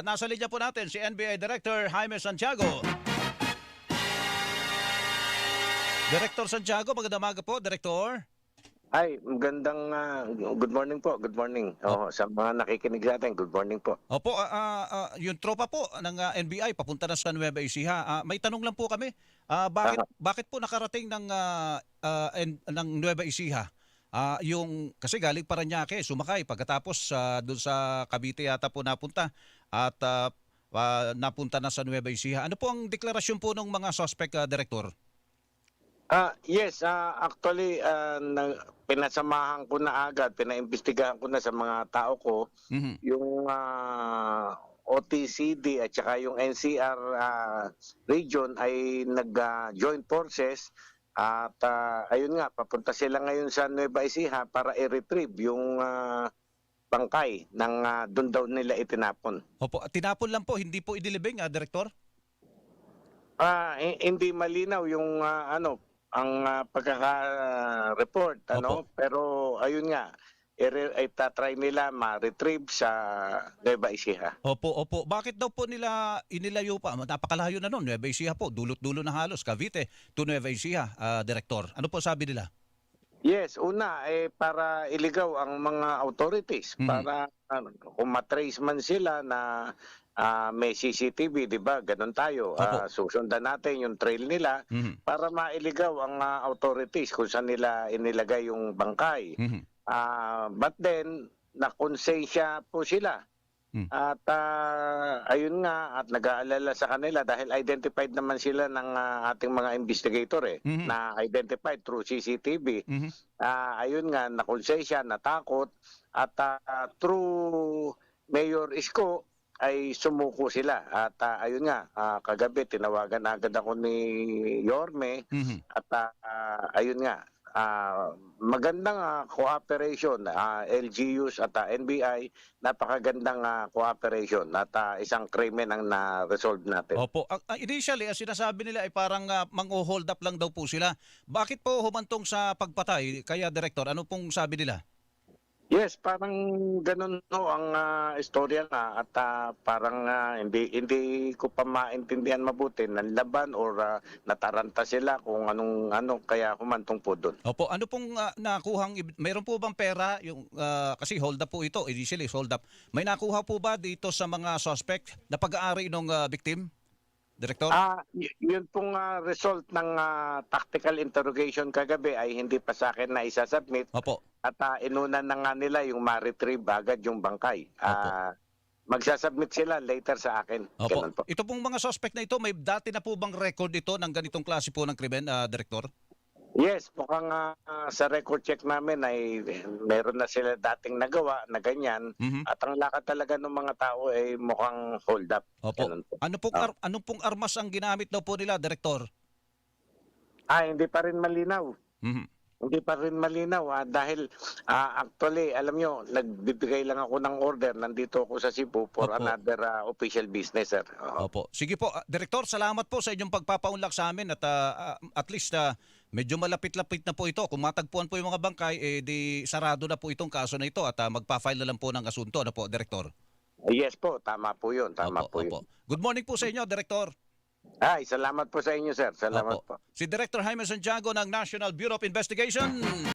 Nasa linya po natin si NBI Director Jaime Santiago. Director Santiago, magandang umaga po, Director. Hi, magandang ah, good morning po. Good morning. Oh, sa mga nakikinig sa atin, good morning po. Opo, ah, ah, yung tropa po ng ah, NBI papunta na sa Nueva Ecija. Ah, may tanong lang po kami. Ah, bakit bakit po nakarating ng ah, ah, en- ng Nueva Ecija? Ah, yung kasi galing Paranaque, sumakay pagkatapos ah, doon sa Cavite yata po napunta at ah, ah, napunta na sa Nueva Ecija. Ano po ang deklarasyon po ng mga suspect, ah, Director? Ah, yes, ah, actually ah, na, pinasamahan ko na agad, pinaimbestigahan ko na sa mga tao ko Mhm. yung ah, OTCD at saka yung NCR ah, region ay nag-joint forces at ah, ayun nga, papunta sila ngayon sa Nueva Ecija para i-retrieve yung ah, bangkay ng ah, doon daw nila itinapon. Opo, tinapon lang po, hindi po idilibing, ah, Director? Ah, hi- hindi malinaw yung ah, ano ang ah, pagkaka-report ano pero ayun nga i- ay tatry nila ma-retrieve sa Nueva Ecija. Opo, opo. Bakit daw po nila inilayo pa? Napakalayo na noon. Nueva Ecija po. Dulot-dulo na halos. Cavite to Nueva Ecija, ah, Director. Ano po sabi nila? Yes, una eh para iligaw ang mga authorities Mhm. para ano, kung matrace man sila na ah, may CCTV, 'di ba? Ganun tayo. Ah, susundan natin yung trail nila Mhm. para mailigaw ang ah, authorities kung saan nila inilagay yung bangkay. Mhm. Ah, but then nakonsensya po sila. Hmm. At ah, ayun nga at nag-aalala sa kanila dahil identified naman sila ng ah, ating mga investigator eh Mhm. na identified through CCTV. Mhm. Ah, ayun nga nakonsensya, natakot at ah, through Mayor Isko ay sumuko sila at ah, ayun nga ah, kagabi tinawagan agad ako ni Yorme Mhm. at ah, ayun nga, ah, magandang ah, cooperation, ah, LGUs at ah, NBI, napakagandang ah, cooperation at ah, isang krimen ang na-resolve natin. Opo. Ang initially, ang sinasabi nila ay parang uh, mang-hold up lang daw po sila. Bakit po humantong sa pagpatay? Kaya, Director, ano pong sabi nila? Yes, parang ganun no ang ah, istorya nga at ah, parang ah, hindi hindi ko pa maintindihan mabuti nanlaban or ah, nataranta sila kung anong ano kaya humantong po doon. Opo, ano pong uh, nakuhang, mayroon po bang pera? Yung, ah, kasi hold up po ito, initially hold up. May nakuha po ba dito sa mga suspect na pag-aari ng ah, victim? Director? Ah, y- yun pong ah, result ng ah, tactical interrogation kagabi ay hindi pa sa akin na isasubmit Opo. at ah, inuna na nga nila yung ma-retrieve agad yung bangkay. Ah, magsasubmit sila later sa akin. Opo. Ganun po. Ito pong mga suspect na ito, may dati na po bang record ito ng ganitong klase po ng krimen, ah, Director? Yes, mukhang ah, sa record check namin ay meron na sila dating nagawa na ganyan Mhm. at ang lakad talaga ng mga tao ay mukhang hold up. Opo. Ganun po. Ano pong, ar- ano pong armas ang ginamit daw po nila, Director? Ah, hindi pa rin malinaw. Mhm. Hindi pa rin malinaw ah, dahil ah, actually alam nyo nagbibigay lang ako ng order nandito ako sa Cebu for Opo. another ah, official business sir. Oo. Opo. Sige po, ah, Director, salamat po sa inyong pagpapaunlak sa amin at ah, ah, at least ah, medyo malapit-lapit na po ito. Kung matagpuan po yung mga bangkay, eh di sarado na po itong kaso na ito at ah, magpa-file na lang po ng asunto. Ano po, Director? Yes po, tama po 'yun, tama opo, po 'yun. opo. Good morning po sa inyo, Director. Ay, salamat po sa inyo sir. Salamat Opo. po. Si Director Jaime Santiago ng National Bureau of Investigation.